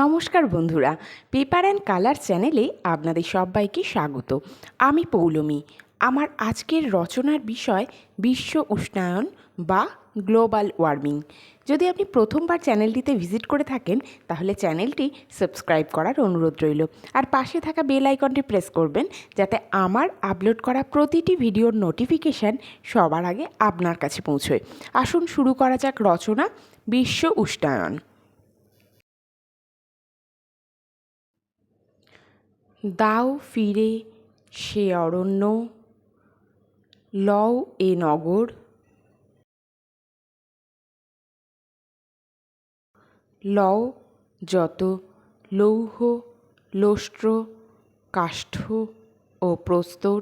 নমস্কার বন্ধুরা paper and colour চ্যানেলে আপনাদের সবাইকে স্বাগত। আমি পৌলমী। আমার আজকের রচনার বিষয় বিশ্ব উষ্ণায়ন বা গ্লোবাল ওয়ার্মিং। যদি আপনি প্রথমবার চ্যানেলটিতে ভিজিট করে থাকেন, তাহলে চ্যানেলটি সাবস্ক্রাইব করার অনুরোধ রইল। আর পাশে থাকা বেল আইকনটি প্রেস করবেন, যাতে আমার আপলোড করা প্রতিটি ভিডিওর নোটিফিকেশান সবার আগে আপনার কাছে পৌঁছয়। আসুন শুরু করা যাক রচনা, বিশ্ব উষ্ণায়ন। দাও ফিরে সে অরণ্য, লও এ নগর। লও যত লৌহ লোষ্ট্র কাষ্ঠ ও প্রস্তর।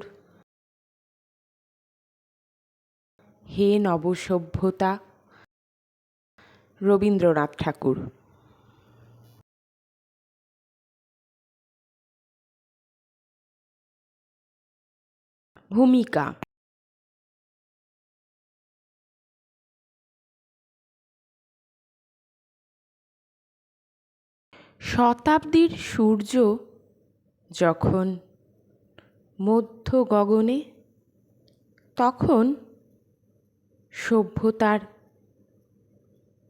হে নবসভ্যতা, রবীন্দ্রনাথ ঠাকুর। ভূমিকা শতাব্দীর সূর্য যখন মধ্য গগনে তখন সভ্যতার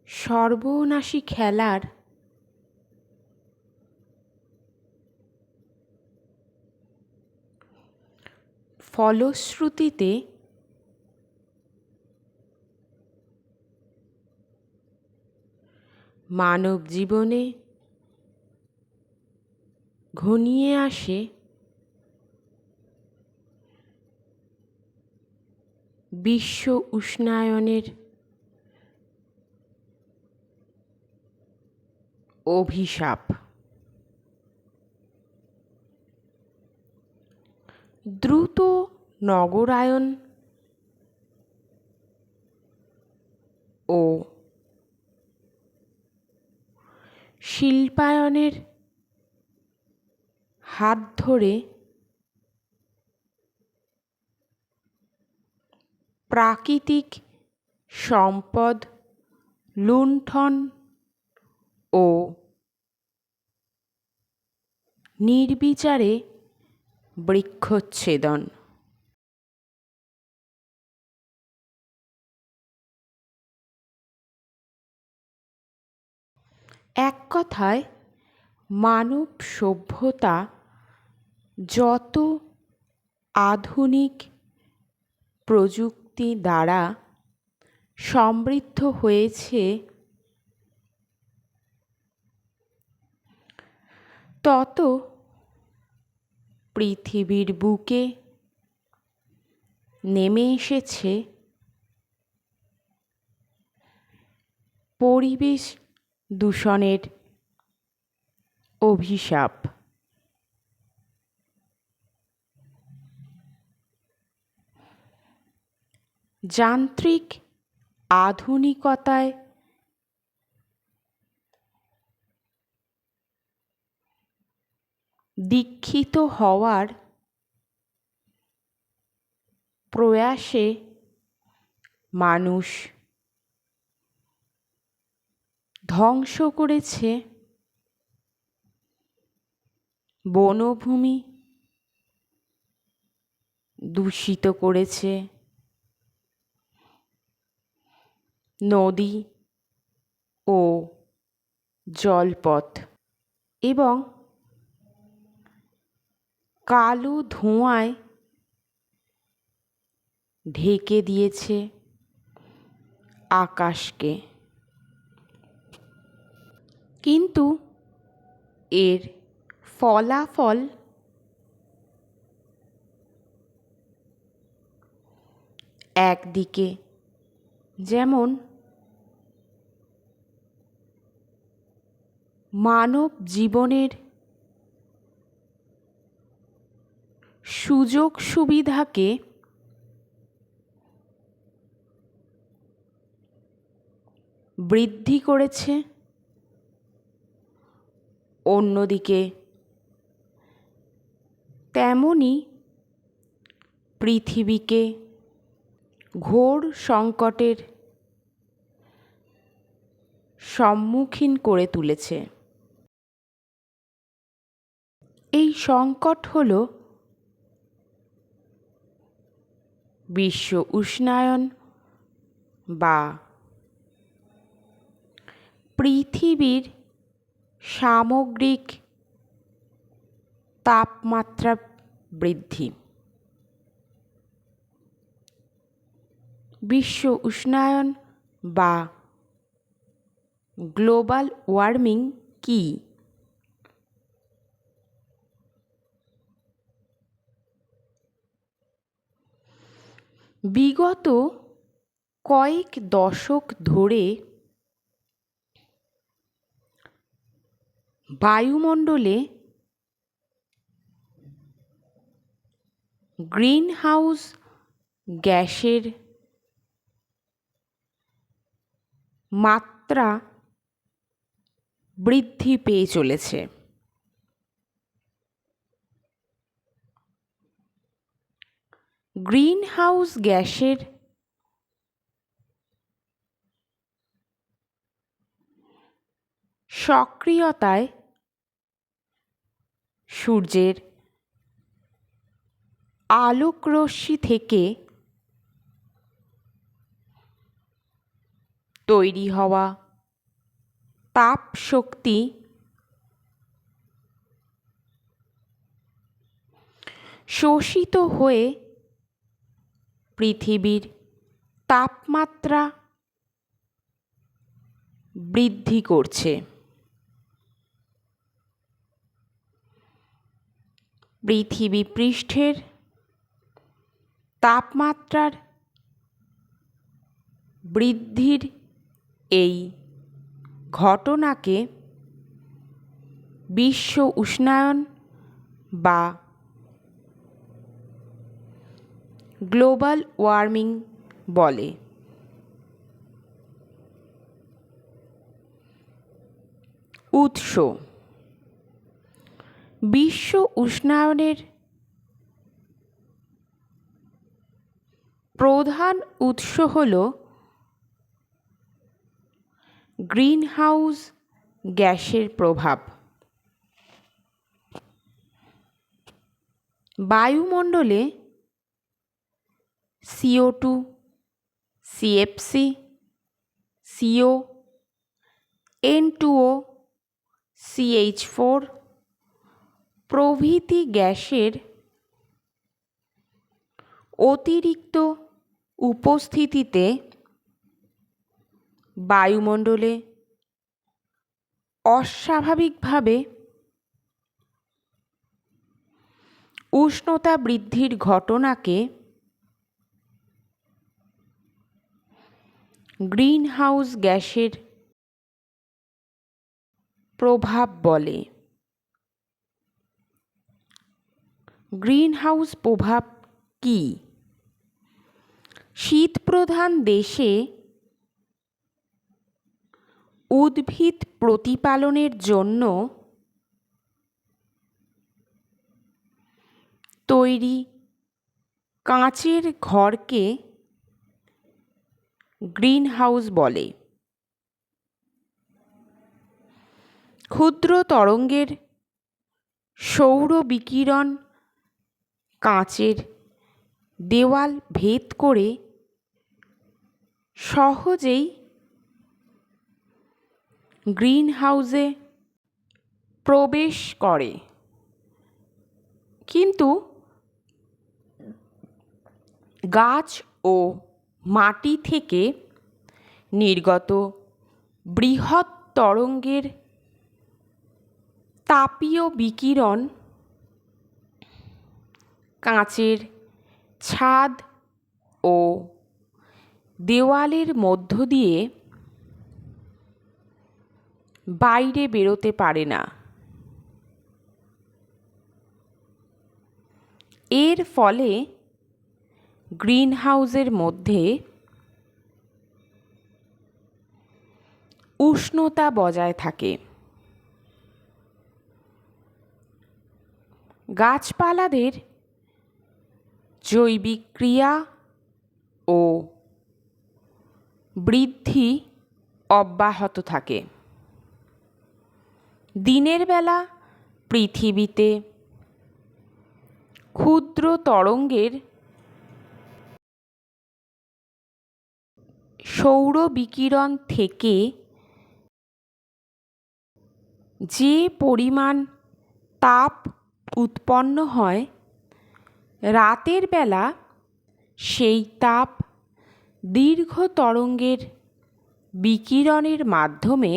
সর্বনাশী খেলার ফলশ্রুতিতে মানব জীবনে ঘনিয়ে আসে বিশ্ব উষ্ণায়নের অভিশাপ। দ্রুত নগরায়ন ও শিল্পায়নের হাত ধরে প্রাকৃতিক সম্পদ লুণ্ঠন ও নির্বিচারে বৃক্ষচ্ছেদন। এক কথায় মানব সভ্যতা যত আধুনিক প্রযুক্তি দ্বারা সমৃদ্ধ হয়েছে তত পৃথিবীর বুকে নেমে এসেছে পরিবেশ দূষণের অভিশাপ। যান্ত্রিক আধুনিকতায় দীক্ষিত হওয়ার প্রয়াসে মানুষ ধ্বংস করেছে বনভূমি দূষিত করেছে নদী ও জলপথ এবং কালো ধোঁয়ায় ঢেকে দিয়েছে আকাশকে। কিন্তু এর ফলাফল একদিকে যেমন মানব জীবনের সুযোগ সুবিধাকে বৃদ্ধি করেছে, অন্যদিকে তেমনই পৃথিবীকে ঘোর সংকটের সম্মুখীন করে তুলেছে। এই সংকট হল বিশ্ব উষ্ণায়ন বা পৃথিবীর সামগ্রিক তাপমাত্রা বৃদ্ধি। বিশ্ব উষ্ণায়ন বা গ্লোবাল ওয়ার্মিং কী? বিগত কয়েক দশক ধরে বায়ুমণ্ডলে গ্রিনহাউস গ্যাসের মাত্রা বৃদ্ধি পেয়ে চলেছে। গ্রিনহাউস গ্যাসের সক্রিয়তায় সূর্যের আলোকরশ্মি থেকে তৈরি হওয়া তাপ শক্তি শোষিত হয়ে পৃথিবীর তাপমাত্রা বৃদ্ধি করছে। পৃথিবী পৃষ্ঠের তাপমাত্রার বৃদ্ধির এই ঘটনাকে বিশ্ব উষ্ণায়ন বা গ্লোবাল ওয়ার্মিং বলে। উৎস। বিশ্ব উষ্ণায়নের প্রধান উৎস হল গ্রিনহাউস গ্যাসের প্রভাব। বায়ুমণ্ডলে CO two CFC CO N টুও CH four প্রভৃতি গ্যাসের অতিরিক্ত উপস্থিতিতে বায়ুমণ্ডলে অস্বাভাবিকভাবে উষ্ণতা বৃদ্ধির ঘটনাকে গ্রিনহাউস গ্যাসের প্রভাব বলে। গ্রিনহাউস প্রভাব কী? শীতপ্রধান দেশে উদ্ভিদ প্রতিপালনের জন্য তৈরি কাঁচের ঘরকে গ্রিনহাউস বলে। ক্ষুদ্র তরঙ্গের সৌর বিকিরণ কাঁচের দেওয়াল ভেদ করে সহজেই গ্রিনহাউসে প্রবেশ করে। কিন্তু গাছ ও মাটি থেকে নির্গত বৃহৎ তরঙ্গের তাপীয় বিকিরণ কাঁচের ছাদ ও দেওয়ালের মধ্য দিয়ে বাইরে বেরোতে পারে না। এর ফলে গ্রিনহাউসের মধ্যে উষ্ণতা বজায় থাকে। গাছপালাদের জৈবিক ক্রিয়া ও বৃদ্ধি অব্যাহত থাকে। দিনের বেলা পৃথিবীতে ক্ষুদ্র তরঙ্গের সৌর বিকিরণ থেকে যে পরিমাণ তাপ উৎপন্ন হয়, রাতের বেলা সেই তাপ দীর্ঘ তরঙ্গের বিকিরণের মাধ্যমে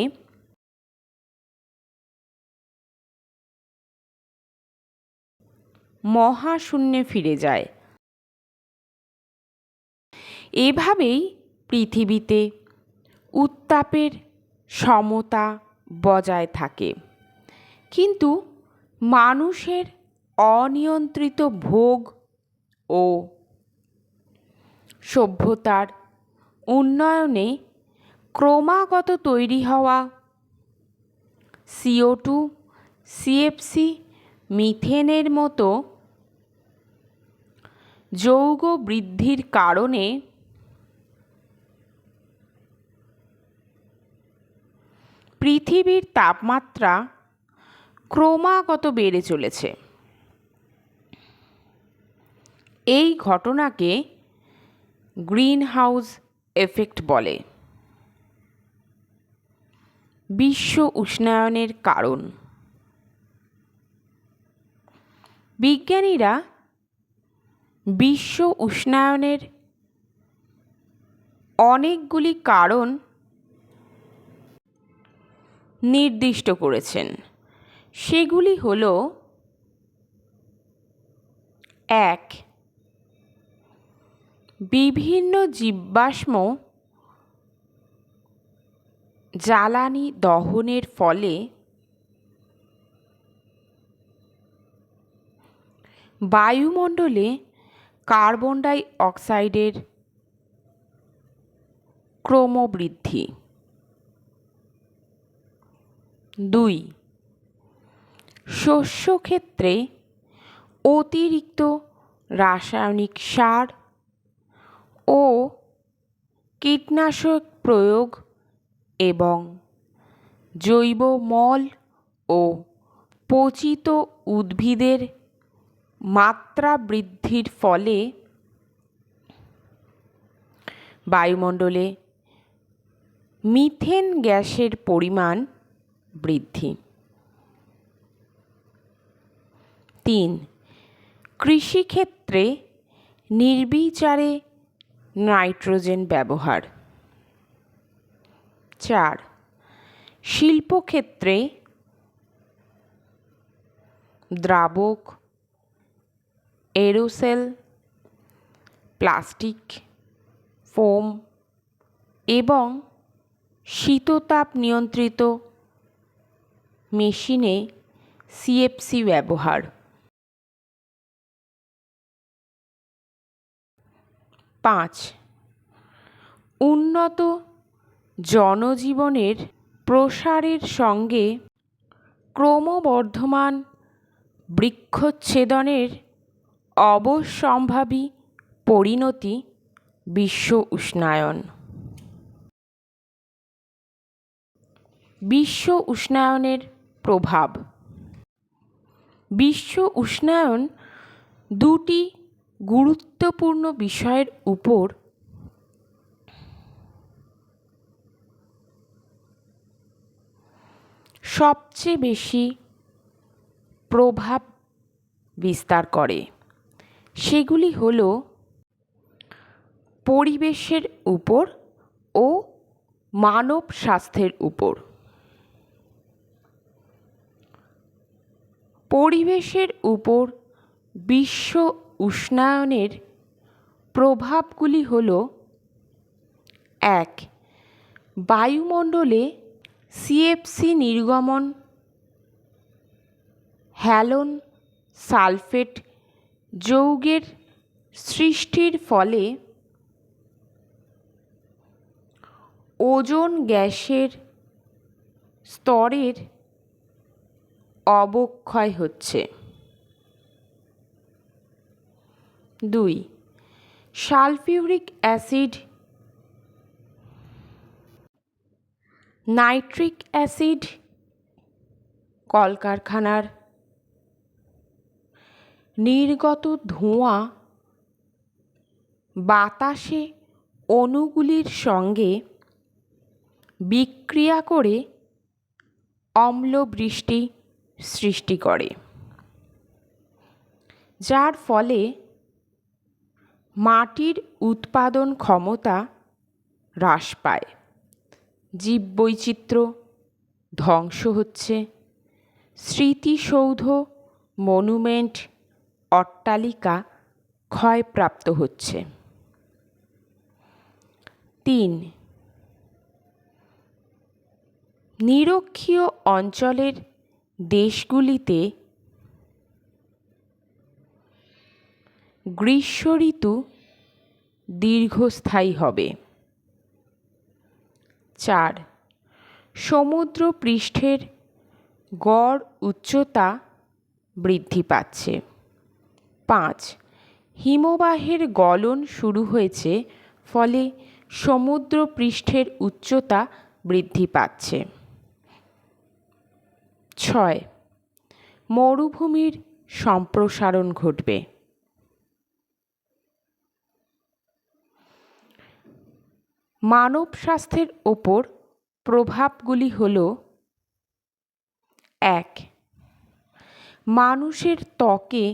মহাশূন্যে ফিরে যায়। এভাবেই পৃথিবীতে উত্তাপের সমতা বজায় থাকে। কিন্তু মানুষের অনিয়ন্ত্রিত ভোগ ও সভ্যতার উন্নয়নে ক্রমাগত তৈরি হওয়া সিও টু সিএফসি, মিথেনের মতো যৌগ বৃদ্ধির কারণে পৃথিবীর তাপমাত্রা ক্রমাগত বেড়ে চলেছে। এই ঘটনাকে গ্রিন হাউস এফেক্ট বলে। বিশ্ব উষ্ণায়নের কারণ। বিজ্ঞানীরা বিশ্ব উষ্ণায়নের অনেকগুলি কারণ নির্দিষ্ট করেছেন। সেগুলি হল এক, বিভিন্ন জীবাশ্ম জ্বালানি দহনের ফলে বায়ুমণ্ডলে কার্বন ডাই অক্সাইডের ক্রমবৃদ্ধি। দুই। শস্যক্ষেত্রে অতিরিক্ত রাসায়নিক সার ও কীটনাশক প্রয়োগ এবং জৈব মল ও পচিত উদ্ভিদের মাত্রা বৃদ্ধির ফলে বায়ুমণ্ডলে মিথেন গ্যাসের পরিমাণ বৃদ্ধি। তিন, কৃষিক্ষেত্রে নির্বিচারে নাইট্রোজেন ব্যবহার। চার, শিল্পক্ষেত্রে দ্রাবক, এরোসেল, প্লাস্টিক, ফোম এবং শীততাপ নিয়ন্ত্রিত মেশিনে সিএফসি ব্যবহার। পাঁচ, উন্নত জনজীবনের প্রসারের সঙ্গে ক্রমবর্ধমান বৃক্ষচ্ছেদনের অবশ্যম্ভাবী পরিণতি বিশ্ব উষ্ণায়ন। বিশ্ব উষ্ণায়নের প্রভাব। বিশ্ব উষ্ণায়ন দুটি গুরুত্বপূর্ণ বিষয়ের উপর সবচেয়ে বেশি প্রভাব বিস্তার করে। সেগুলি হল পরিবেশের উপর ও মানব স্বাস্থ্যের উপর। পরিবেশের উপর বিশ্ব উষ্ণায়নের প্রভাবগুলি হল এক, বায়ুমণ্ডলে সিএফসি নির্গমন, হ্যালোন সালফেট যৌগের সৃষ্টির ফলে ওজোন গ্যাসের স্তরের অবক্ষয় হচ্ছে। দুই, সালফিউরিক অ্যাসিড নাইট্রিক অ্যাসিড কলকারখানার নির্গত ধোঁয়া বাতাসে অণুগুলির সঙ্গে বিক্রিয়া করে অম্লবৃষ্টি সৃষ্টি করে। যার ফলে মাটির উৎপাদন ক্ষমতা হ্রাস পায়। জীববৈচিত্র্য ধ্বংস হচ্ছে। স্মৃতিসৌধ, মনুমেন্ট, অট্টালিকা ক্ষয়প্রাপ্ত হচ্ছে। তিন, নিরক্ষীয় অঞ্চলের দেশগুলিতে গ্রীষ্ম ঋতু দীর্ঘস্থায়ী হবে। চার, সমুদ্র পৃষ্ঠের গড় উচ্চতা বৃদ্ধি পাচ্ছে। পাঁচ, হিমবাহের গলন শুরু হয়েছে, ফলে সমুদ্র পৃষ্ঠের উচ্চতা বৃদ্ধি পাচ্ছে। ছয়, মরুভূমির সম্প্রসারণ ঘটবে। মানব স্বাস্থ্যের ওপর প্রভাবগুলি হল এক, মানুষের ত্বকে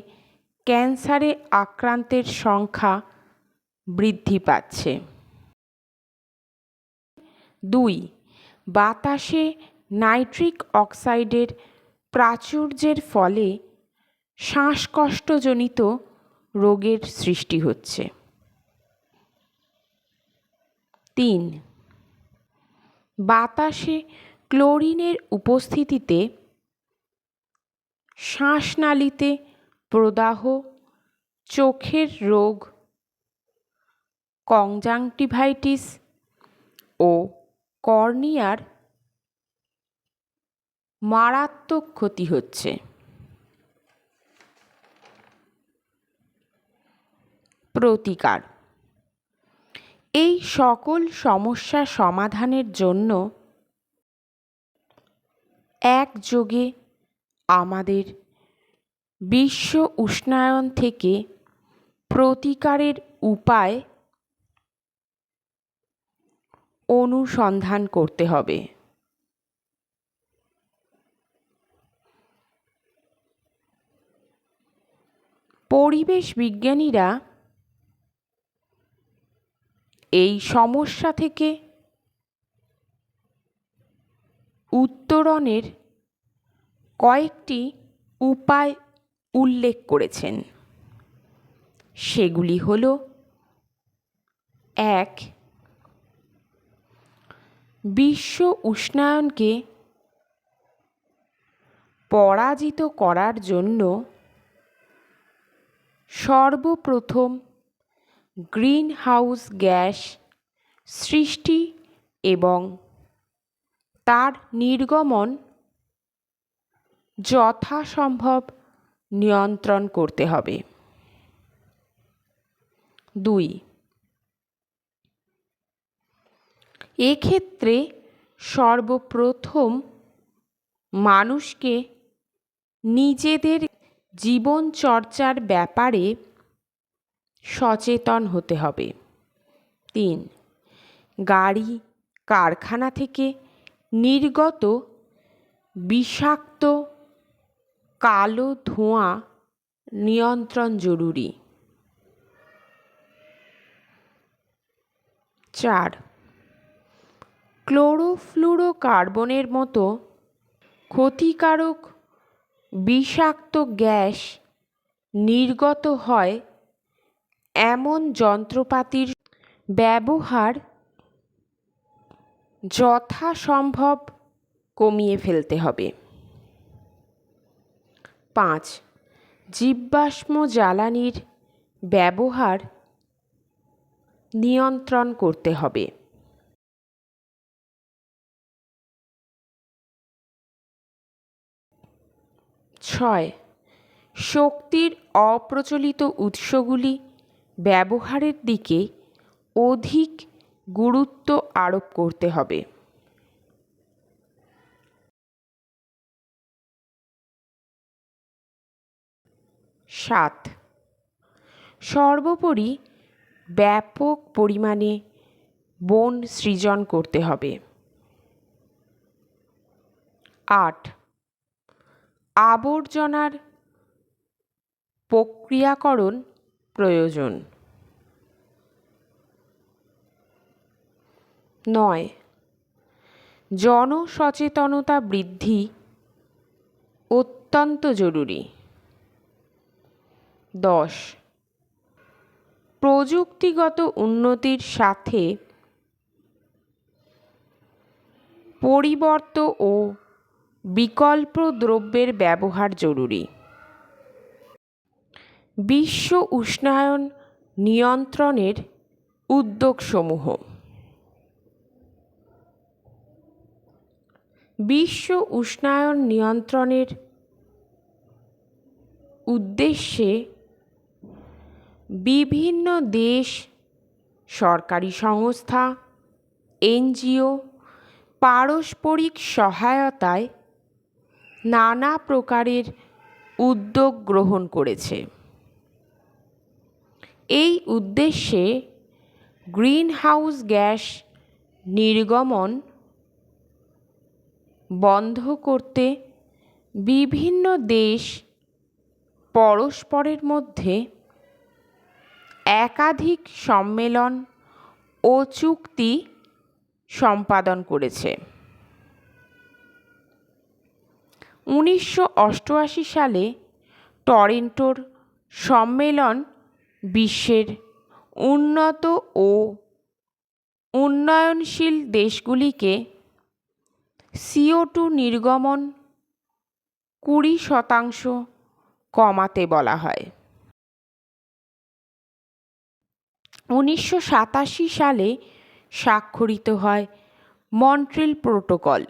ক্যান্সারে আক্রান্তের সংখ্যা বৃদ্ধি পাচ্ছে। দুই, বাতাসে নাইট্রিক অক্সাইডের প্রাচুর্যের ফলে শ্বাসকষ্টজনিত রোগের সৃষ্টি হচ্ছে। তিন, বাতাসে ক্লোরিনের উপস্থিতিতে শ্বাসনালীতে প্রদাহ, চোখের রোগ, কনজাংটিভাইটিস ও কর্নিয়ার মারাত্মক ক্ষতি হচ্ছে। প্রতিকার। এই সকল সমস্যা সমাধানের জন্য একযোগে আমাদের বিশ্ব উষ্ণায়ন থেকে প্রতিকারের উপায় অনুসন্ধান করতে হবে। পরিবেশ বিজ্ঞানীরা এই সমস্যা থেকে উত্তরণের কয়েকটি উপায় উল্লেখ করেছেন। সেগুলি হল, এক, বিশ্ব উষ্ণায়নকে পরাজিত করার জন্য সর্বপ্রথম গ্রিন হাউস গ্যাস সৃষ্টি এবং তার নির্গমন যথাসম্ভব নিয়ন্ত্রণ করতে হবে। দুই, এক্ষেত্রে সর্বপ্রথম মানুষকে নিজেদের জীবনচর্চার ব্যাপারে সচেতন হতে হবে। তিন, গাড়ি, কারখানা থেকে নির্গত বিষাক্ত কালো ধোঁয়া নিয়ন্ত্রণ জরুরি। চার, ক্লোরোফ্লুরোকার্বনের মতো ক্ষতিকারক বিষাক্ত গ্যাস নির্গত হয় এমন যন্ত্রপাতির ব্যবহার যথাসম্ভব কমিয়ে ফেলতে হবে। পাঁচ জীবাশ্ম জ্বালানির ব্যবহার নিয়ন্ত্রণ করতে হবে। ছয়। শক্তির অপ্রচলিত উৎসগুলি ব্যবহারের দিকে অধিক গুরুত্ব আরোপ করতে হবে। সাত। সর্বোপরি ব্যাপক পরিমাণে বন সৃজন করতে হবে। আট। আবর্জনার প্রক্রিয়াকরণ প্রয়োজন। নয় জনসচেতনতা বৃদ্ধি অত্যন্ত জরুরি। দশ প্রযুক্তিগত উন্নতির সাথে পরিবর্ত ও বিকল্প দ্রব্যের ব্যবহার জরুরি। বিশ্ব উষ্ণায়ন নিয়ন্ত্রণের উদ্যোগসমূহ। বিশ্ব উষ্ণায়ন নিয়ন্ত্রণের উদ্দেশ্যে বিভিন্ন দেশ, সরকারি সংস্থা, এনজিও, পারস্পরিক সহায়তায় নানা প্রকারের উদ্যোগ গ্রহণ করেছে। এই উদ্দেশ্যে গ্রিনহাউস গ্যাস নির্গমন বন্ধ করতে বিভিন্ন দেশ পরস্পরের মধ্যে একাধিক সম্মেলন ও চুক্তি সম্পাদন করেছে। উনিশশো অষ্টআশি সালে টরেন্টোর সম্মেলন বিশ্বের উন্নত ও উন্নয়নশীল দেশগুলিকে সিও টু নির্গমন কুড়ি শতাংশ কমাতে বলা হয়। উনিশশো সাতাশি সালে স্বাক্ষরিত হয় মন্ট্রিল প্রোটোকল।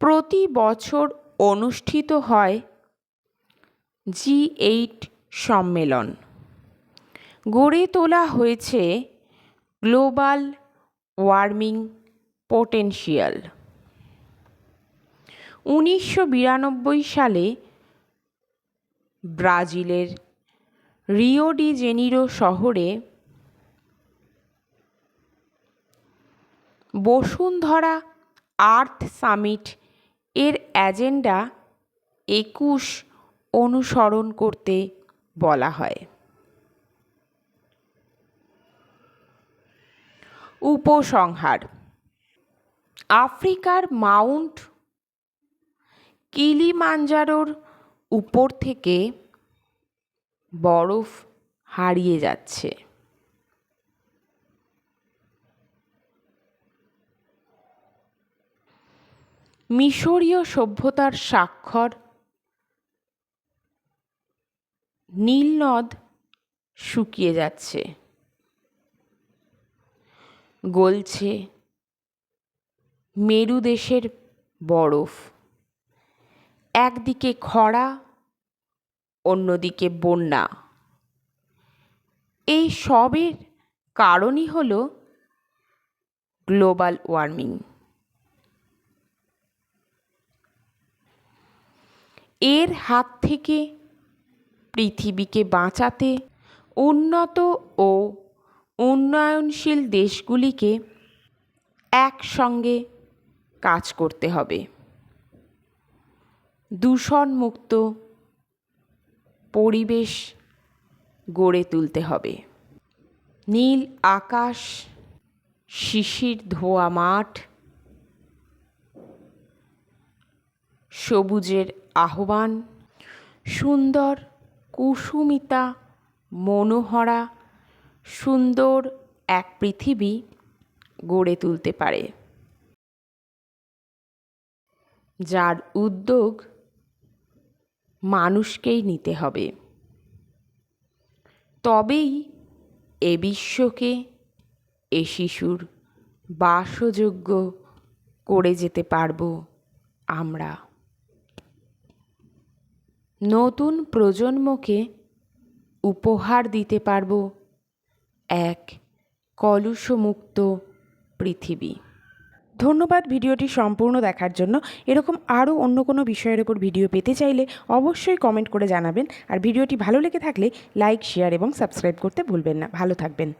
প্রতি বছর অনুষ্ঠিত হয় জি এইট সম্মেলন। গড়ে তোলা হয়েছে গ্লোবাল ওয়ার্মিং পোটেনশিয়াল। উনিশশো বিরানব্বই সালে ব্রাজিলের রিও ডি জেনিরো শহরে বসুন্ধরা আর্থ সামিট এর অ্যাজেন্ডা একুশ অনুসরণ করতে বলা হয়। উপসংহার, আফ্রিকার মাউন্ট কিলিমাঞ্জারোর উপর থেকে বরফ হারিয়ে যাচ্ছে। মিশরীয় সভ্যতার স্বাক্ষর। নীলনদ শুকিয়ে যাচ্ছে। গলছে মেরু দেশের বরফ। একদিকে খরা, অন্যদিকে বন্যা। এই সবের কারণই হল গ্লোবাল ওয়ার্মিং। এর হাত থেকে পৃথিবীকে বাঁচাতে উন্নত ও উন্নয়নশীল দেশগুলিকে একসঙ্গে কাজ করতে হবে। দূষণমুক্ত পরিবেশ গড়ে তুলতে হবে। নীল আকাশ, শিশির, ধোয়া, মাঠ, সবুজের আহ্বান। সুন্দর কুসুমিতা, মনোহরা, সুন্দর এক পৃথিবী গড়ে তুলতে পারে। যার উদ্যোগ মানুষকেই নিতে হবে। তবেই এ বিশ্বকে এ শিশুর বাসযোগ্য করে যেতে পারব আমরা। নতুন প্রজন্মকে উপহার দিতে পারব এক কলুষমুক্ত পৃথিবী। ধন্যবাদ ভিডিওটি সম্পূর্ণ দেখার জন্য। এরকম আরও অন্য কোনো বিষয়ের ওপর ভিডিও পেতে চাইলে অবশ্যই কমেন্ট করে জানাবেন। আর ভিডিওটি ভালো লেগে থাকলে লাইক, শেয়ার এবং সাবস্ক্রাইব করতে ভুলবেন না। ভালো থাকবেন।